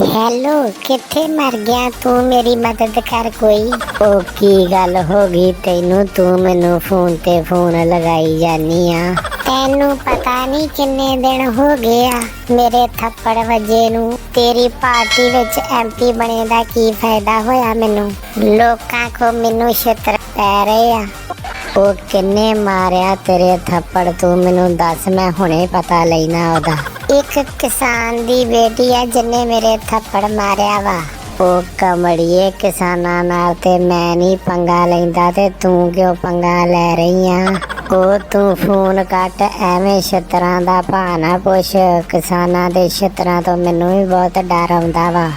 Hello, ਕਿੱਥੇ ਮਰ ਗਿਆ? ਤੂੰ ਮੇਰੀ ਮਦਦ ਕਰ ਕੋਈ। ਉਹ ਕੀ ਗੱਲ ਹੋ ਗਈ ਤੈਨੂੰ? ਤੂੰ ਮੈਨੂੰ ਫੋਨ ਤੇ ਫੋਨ ਲਗਾਈ ਜਾਨੀ ਆ। ਤੈਨੂੰ ਪਤਾ ਨਹੀਂ ਕਿੰਨੇ ਦਿਨ ਹੋ ਗਏ ਆ। ਮੇਰੇ ਥੱਪੜ ਵੱਜੇ ਨੂੰ। ਤੇਰੀ ਪਾਰਟੀ ਵਿੱਚ ਐਮਪੀ ਬਣੇ ਦਾ ਕੀ ਫਾਇਦਾ ਹੋਇਆ ਮੈਨੂੰ? ਲੋਕਾਂ ਕੋ ਮੈਨੂੰ ਛਿੱਤਰ ਪੈ ਰਹੇ ਆ। ਉਹ ਕਿੰਨੇ ਮਾਰਿਆ ਤੇਰੇ ਥੱਪੜ? ਤੂੰ ਮੈਨੂੰ ਦੱਸ, ਮੈਂ ਹੁਣੇ ਪਤਾ ਲੈਣਾ ਉਹਦਾ। ਇੱਕ ਕਿਸਾਨ ਦੀ ਬੇਟੀ ਆ ਜਿੰਨੇ ਮੇਰੇ ਥੱਪੜ ਮਾਰਿਆ ਵਾ। ਉਹ ਕਮੜੀਏ ਕਿਸਾਨਾਂ ਨਾਲ ਤੇ ਮੈਂ ਨਹੀਂ ਪੰਗਾ ਲੈਂਦਾ ਤੇ ਤੂੰ ਕਿਉਂ ਪੰਗਾ ਲੈ ਰਹੀ ਆ? ਉਹ ਤੂੰ ਫੋਨ ਕੱਟ, ਐਵੇਂ ਛਤਰਾਂ ਦਾ ਭਾਣਾ ਪੁੱਛ। ਕਿਸਾਨਾਂ ਦੇ ਛਤਰਾਂ ਤੋਂ ਮੈਨੂੰ ਵੀ ਬਹੁਤ ਡਰ ਆਉਂਦਾ ਵਾ।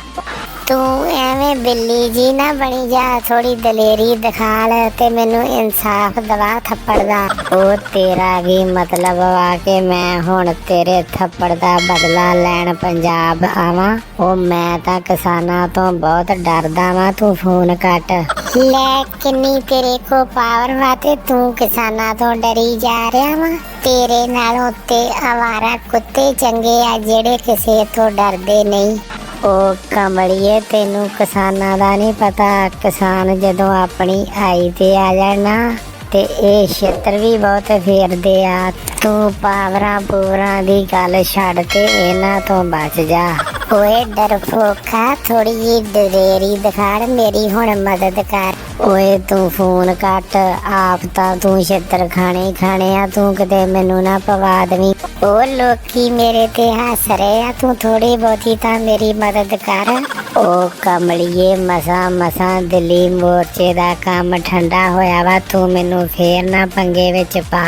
ਤੂੰ ਐਵੇਂ ਬਿੱਲੀ ਜੀ ਨਾ ਬਣੀ ਜਾ ਥੋੜੀ ਦਲੇਰੀ ਦਿਖਾ ਲੈ ਤੇ ਮੈਨੂੰ ਇਨਸਾਫ ਦਵਾ ਥੱਪੜ ਦਾ। ਉਹ ਤੇਰਾ ਵੀ ਮਤਲਬ ਵਾ ਕਿ ਮੈਂ ਹੁਣ ਤੇਰੇ ਥੱਪੜ ਦਾ ਬਦਲਾ ਲੈਣ ਪੰਜਾਬ ਆਵਾਂ। ਉਹ ਮੈਂ ਤਾਂ ਕਿਸਾਨਾਂ ਤੋਂ ਬਹੁਤ ਡਰਦਾ ਵਾਂ, ਤੂੰ ਫੋਨ ਕੱਟ। ਲੈ ਕਿੰਨੀ ਤੇਰੇ ਕੋ ਪਾਵਰ ਵਾ ਤੇ ਤੂੰ ਕਿਸਾਨਾਂ ਤੋਂ ਡਰੀ ਜਾ ਰਿਹਾ ਵਾ। ਤੇਰੇ ਨਾਲੋਂ ਤੇ ਆਵਾਰਾ ਕੁੱਤੇ ਚੰਗੇ ਆ ਜਿਹੜੇ ਕਿਸੇ ਤੋਂ ਡਰਦੇ ਨਹੀਂ। ਉਹ ਕਮੜੀਏ ਤੈਨੂੰ ਕਿਸਾਨਾਂ ਦਾ ਨਹੀਂ ਪਤਾ। ਕਿਸਾਨ ਜਦੋਂ ਆਪਣੀ ਆਈ ਤੇ ਆ ਜਾਣਾ, ਤੇ ਇਹ ਛੇਤਰ ਵੀ ਬਹੁਤ ਫੇਰਦੇ ਆ। ਤੂੰ ਪਾਵਰਾਂ ਪੂਰਾਂ ਦੀ ਗੱਲ ਛੱਡ ਕੇ ਇਹਨਾਂ ਤੋਂ ਬਚ ਜਾ। ਓਏ ਡਰਫੋਕਾ ਥੋੜੀ ਜਿਹੀ ਦਲੇਰੀ ਦਿਖਾੜ ਮੇਰੀ ਹੁਣ ਮਦਦ ਕਰ। ਓਏ ਤੂੰ ਫੋਨ ਕੱਟ, ਆਪ ਤਾਂ ਤੂੰ ਛੇਤਰ ਖਾਣੇ ਖਾਣੇ ਆ, ਤੂੰ ਕਿਤੇ ਮੈਨੂੰ ਨਾ ਪਵਾ ਦੇਵੀਂ। ਉਹ ਲੋਕੀ ਮੇਰੇ ਤੇ ਹੱਸ ਰਹੇ ਆ, ਤੂੰ ਥੋੜੀ ਬਹੁਤੀ ਤਾਂ ਮੇਰੀ ਮਦਦ ਕਰ। ਉਹ ਕਮਲੀਏ, ਮਸਾ ਮਸਾ ਦਿੱਲੀ ਮੋਰਚੇ ਦਾ ਕੰਮ ਠੰਡਾ ਹੋਇਆ ਵਾ, ਤੂੰ ਮੈਨੂੰ ਫੇਰ ਨਾ ਪੰਗੇ ਵਿੱਚ ਪਾ।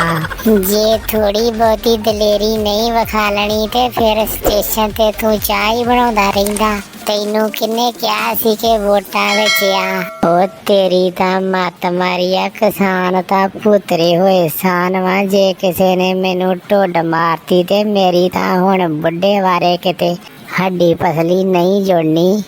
ਜੇ ਥੋੜੀ ਬਹੁਤੀ ਦਲੇਰੀ ਨਹੀਂ ਵਿਖਾ ਲੈਣੀ ਤੇ ਫਿਰ ਸਟੇਸ਼ਨ ਤੇ ਤੂੰ ਚਾਹ ਹੀ ਬਣਾਉਂਦਾ ਰਹਿੰਦਾ। ਤੈਨੂੰ ਕਿੰਨੇ ਕਿਹਾ ਸੀ ਕਿ ਵੋਟਾਂ ਵਿੱਚ ਆ? ਉਹ ਤੇਰੀ ਤਾਂ ਮੱਤ ਮਾਰੀ ਆ, ਕਿਸਾਨ ਤਾਂ ਪੁੱਤਰੇ ਹੋਏ ਸਾਨ ਵਾ। ਜੇ ਕਿਸੇ ਨੇ ਮੈਨੂੰ ਢੁੱਡ ਮਾਰਤੀ ਤੇ ਮੇਰੀ ਤਾਂ ਹੁਣ ਬੁੱਢੇ ਵਾਰੇ ਕਿਤੇ ਹੱਡੀ ਪਸਲੀ ਨਹੀਂ ਜੁੜਨੀ।